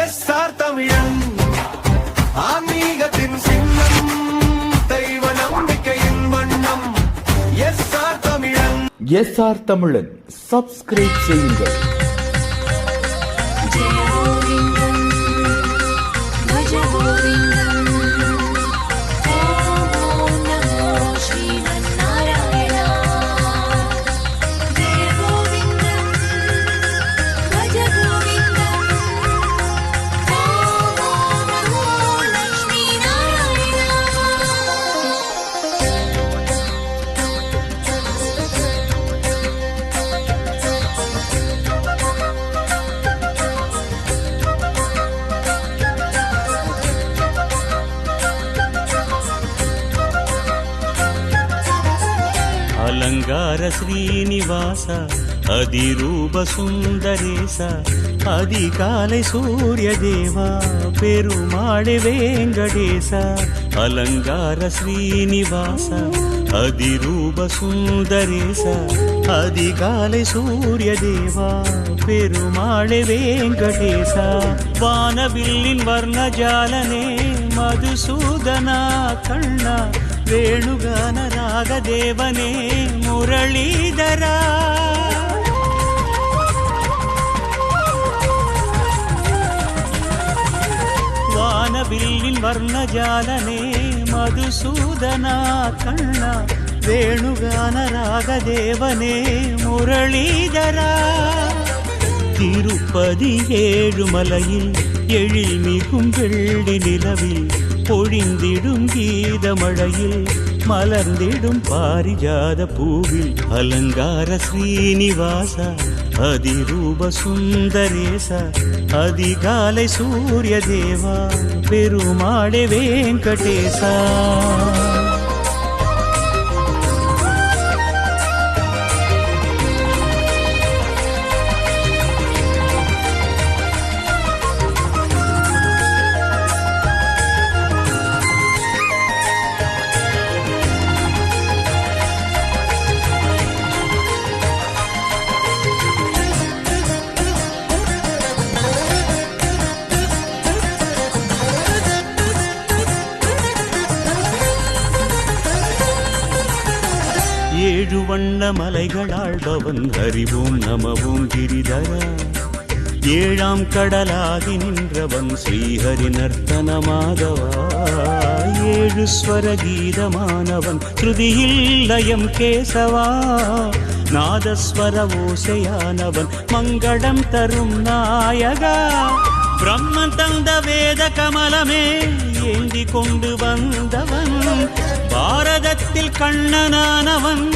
S R தமிழன் ஆன்மீகத்தின் சின்னம் தெய்வ நம்பிக்கையின் வண்ணம். S R Tamizhan. S R Tamizhan subscribe செய்யுங்கள். అలంగార శ్రీనివాస అదిరూప సుందరేశ அதிகாலை சூரிய தேவா பெருமாளே வேங்கடேச அலங்கார ஸ்ரீனிவாச அதிரூப சுந்தரேச அதிகாலை சூரிய தேவா பெருமாளே வேங்கடேச வானவில்லின் வர்ணஜாலனே மதுசூதனா கண்ணா வேணுகான ராகதேவனே முரளீதரா வானவில்லின் வர்ணஜாலனே மதுசூதனா கண்ணா வேணுகான ராகதேவனே முரளீதரா திருப்பதி ஏழுமலையில் எழில் மிகும் வெள்ளி நிலவில் பொழிந்திடும் கீதமழையில் மலர்ந்திடும் பாரிஜாத பூவில் அலங்கார ஸ்ரீனிவாச அதிரூப சுந்தரேச அதிகாலை சூரிய தேவா பெருமாளே வெங்கடேசா. ஏழு வண்ண மலைகளாழ்பவன் அறிவோம் நமவும் கிரிதரா. ஏழாம் கடலாகி நின்றவன் ஸ்ரீஹரி நர்த்தனமாகவா ஏழு ஸ்வர கீதமானவன் ஸ்ருதியில் லயம் கேசவா. நாதஸ்வர ஓசையானவன் மங்களம் தரும் நாயகா. பிரம்மன் தந்த வேத கமலமே ஏந்தி கொண்டு வந்தவன் பாரதத்தில் கண்ணனானவன்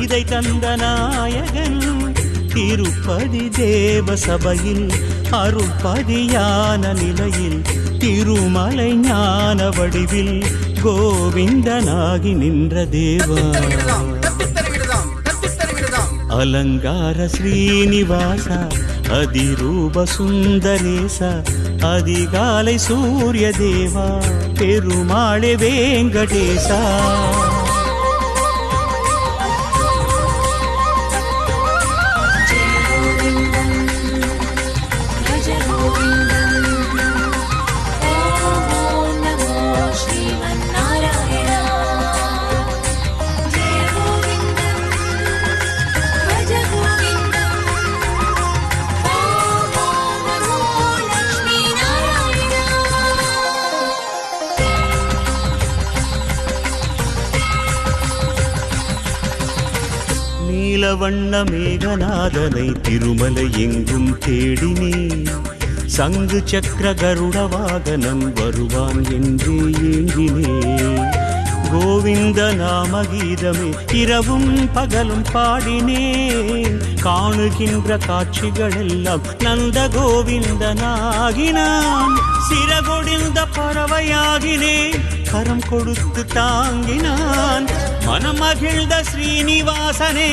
இதை தந்த நாயகன். திருப்பதி தேவ சபையில் அருள்பதியான நிலையில் திருமலை ஞான வடிவில் கோவிந்தனாகி நின்ற தேவா அலங்கார ஸ்ரீனிவாச அதிரூப சுந்தரேச அதிகாலை சூரிய தேவா பெருமாளே வேங்கடேசா நீலவண்ண மேகநாதனை திருமலை எங்கும் தேடினே சங்கு சக்கர கருட வாகனம் வருவான் என்று ஏங்கினே கோவிந்த நாம கீதமே இரவும் பகலும் பாடினேன். காணுகின்ற காட்சிகளெல்லாம் நந்த கோவிந்தனாகினான். சிறகொடிந்த பறவையாகினேன். கரம் கொடுத்து தாங்கினான். மனமகிழ்ந்த ஸ்ரீனிவாசனே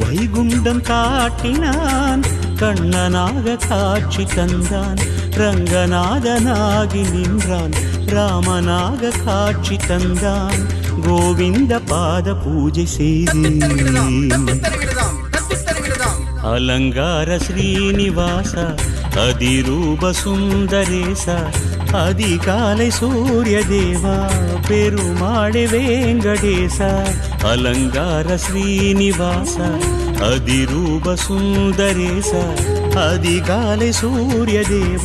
வைகுண்டம் காட்டினான் கண்ணனாக காட்சி தந்தான் ரங்கநாதனாகி நின்றான் ராமனாக காட்சி தந்தான் கோவிந்த பாத பூஜை செய்து அலங்கார ஸ்ரீனிவாச அதிரூப சுந்தரேசா அதிகாலை சூரிய தேவா பெருமாளே வேங்கடேச அலங்கார ஸ்ரீனிவாச அதிரூப சுந்தரேச அதிகாலை சூரிய தேவா